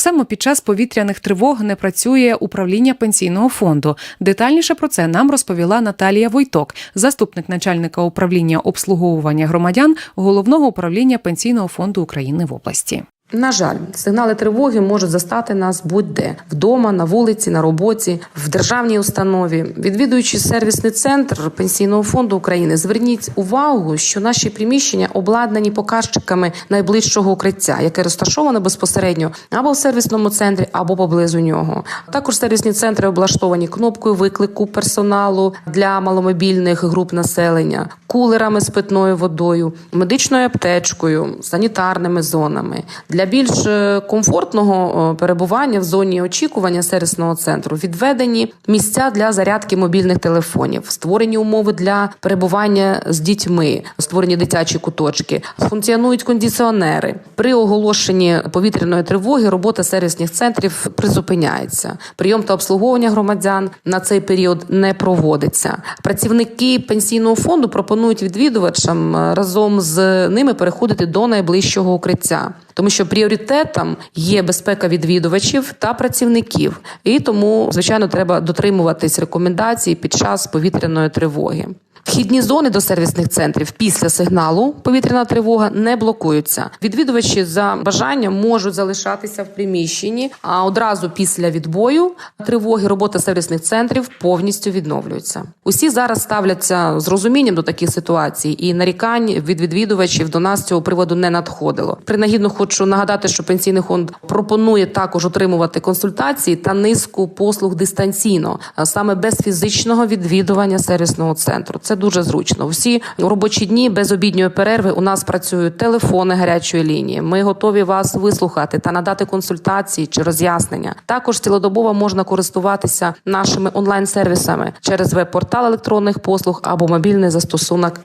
Так само під час повітряних тривог не працює управління пенсійного фонду. Детальніше про це нам розповіла Наталія Войток, заступник начальника управління обслуговування громадян головного управління пенсійного фонду України в області. На жаль, сигнали тривоги можуть застати нас будь-де вдома, на вулиці, на роботі, в державній установі. Відвідуючи сервісний центр пенсійного фонду України, зверніть увагу, що наші приміщення обладнані показчиками найближчого укриття, яке розташоване безпосередньо або в сервісному центрі, або поблизу нього. Також сервісні центри облаштовані кнопкою виклику персоналу для маломобільних груп населення, кулерами з питною водою, медичною аптечкою, санітарними зонами. Для більш е, комфортного е, перебування в зоні очікування сервісного центру відведені місця для зарядки мобільних телефонів, створені умови для перебування з дітьми, створені дитячі куточки, функціонують кондиціонери. При оголошенні повітряної тривоги робота сервісних центрів призупиняється. Прийом та обслуговування громадян на цей період не проводиться. Працівники пенсійного фонду пропонують відвідувачам е, разом з ними переходити до найближчого укриття, тому що пріоритетом є безпека відвідувачів та працівників, і тому звичайно треба дотримуватись рекомендацій під час повітряної тривоги. Вхідні зони до сервісних центрів після сигналу повітряна тривога не блокуються. Відвідувачі за бажанням можуть залишатися в приміщенні, а одразу після відбою тривоги робота сервісних центрів повністю відновлюється. Усі зараз ставляться з розумінням до таких ситуацій, і нарікань від відвідувачів до нас цього приводу не надходило. Принагідно хочу нагадати, що пенсійний фонд пропонує також отримувати консультації та низку послуг дистанційно, саме без фізичного відвідування сервісного центру. Це дуже зручно. Всі робочі дні без обідньої перерви у нас працюють телефони гарячої лінії. Ми готові вас вислухати та надати консультації чи роз'яснення. Також цілодобово можна користуватися нашими онлайн-сервісами через веб-портал електронних послуг або мобільний застосунок